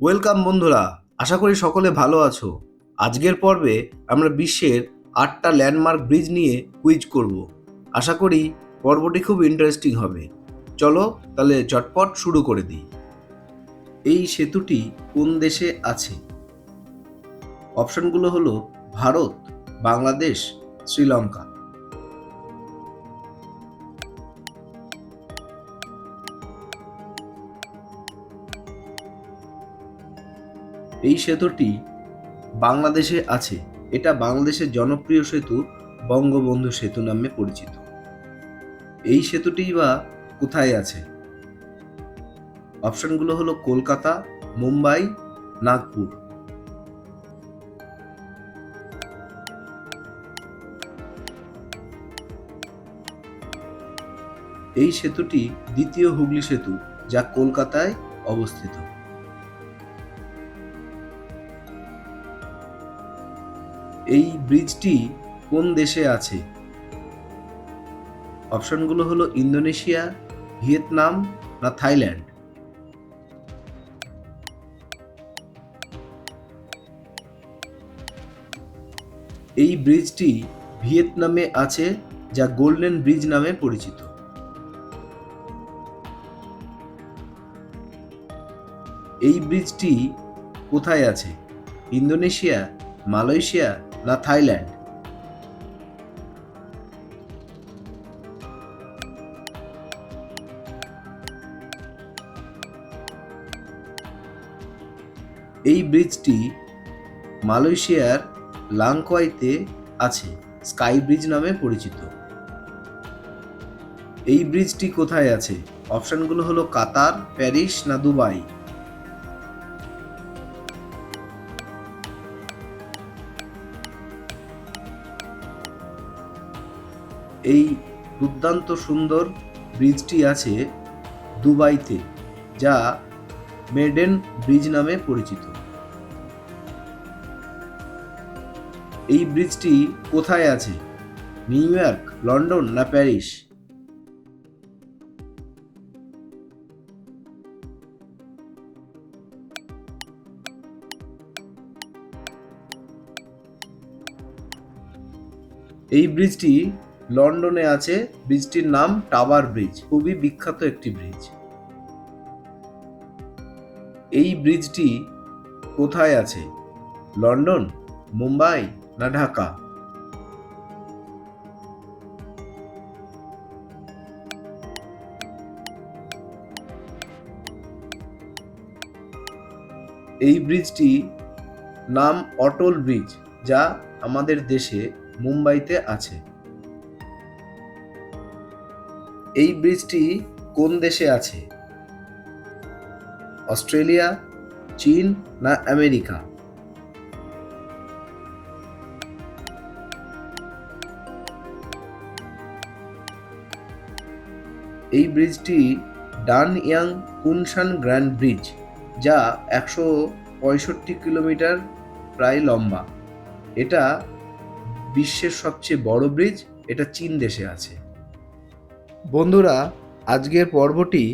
Welcome বন্ধুরা, আশা করি সকলে ভালো আছো। আজকের পর্বে আমরা বিশ্বের আটটা ল্যান্ডমার্ক ব্রিজ নিয়ে কুইজ করব। আশা করি পর্বটি খুব ইন্টারেস্টিং হবে। চলো তাহলে চটপট শুরু করে দিই। এই সেতুটি কোন দেশে আছে? অপশনগুলো হলো ভারত, বাংলাদেশ, শ্রীলঙ্কা। এই সেতুটি বাংলাদেশে আছে। এটা বাংলাদেশের জনপ্রিয় সেতু, বঙ্গবন্ধু সেতু নামে পরিচিত। এই সেতুটি বা কোথায় আছে? অপশনগুলো হলো কলকাতা, মুম্বাই, নাগপুর। এই সেতুটি দ্বিতীয় হুগলি সেতু, যা কলকাতায় অবস্থিত। এই ব্রিজটি কোন দেশে আছে? অপশনগুলো হলো ইন্দোনেশিয়া, ভিয়েতনাম না থাইল্যান্ড? এই ব্রিজটি ভিয়েতনামে আছে, যা গোল্ডেন ব্রিজ নামে পরিচিত। এই ব্রিজটি কোথায় আছে? ইন্দোনেশিয়া, মালয়েশিয়া না থাইল্যান্ড? এই ব্রিজটি মালয়েশিয়ার লাংকোয়াইতে আছে স্কাই ব্রিজ নামে পরিচিত। এই ব্রিজটি কোথায় আছে? অপশনগুলো হলো কাতার, প্যারিস না দুবাই? এই দুর্দান্ত সুন্দর ব্রিজটি আছে দুবাইতে, যা মেডেন ব্রিজ নামে পরিচিত। এই ব্রিজটি কোথায় আছে? নিউ ইয়র্ক, লন্ডন না প্যারিস? এই ব্রিজটি লন্ডনে আছে ব্রিজটির নাম টাওয়ার ব্রিজ, খুবই বিখ্যাত একটি ব্রিজ। এই ব্রিজটি কোথায় আছে? লন্ডন, মুম্বাই না ঢাকা? এই ব্রিজটি নাম অটল ব্রিজ, যা আমাদের দেশে মুম্বাইতে আছে। এই ব্রিজটি কোন দেশে আছে? অস্ট্রেলিয়া, চীন না আমেরিকা? এই ব্রিজটি Danyang Kunshan grand bridge, যা একশো পঁয়ষট্টি কিলোমিটার প্রায় লম্বা। এটা বিশ্বের সবচেয়ে বড় ব্রিজ, এটা চীন দেশে আছে। বন্ধুরা, আজকের পর্বটি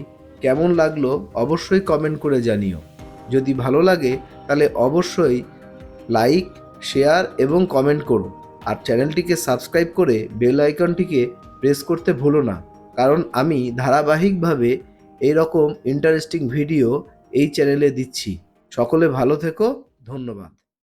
কেমন লাগল অবশ্যই কমেন্ট করে জানিও। যদি ভালো লাগে, তাহলে অবশ্যই লাইক শেয়ার এবং কমেন্ট করো। আর চ্যানেলটিকে সাবস্ক্রাইব করে বেল আইকনটিকে প্রেস করতে ভুলো না। কারণ আমি ধারাবাহিকভাবে এইরকম ইন্টারেস্টিং ভিডিও এই চ্যানেলে দিচ্ছি। সকলে ভালো থেকো, ধন্যবাদ।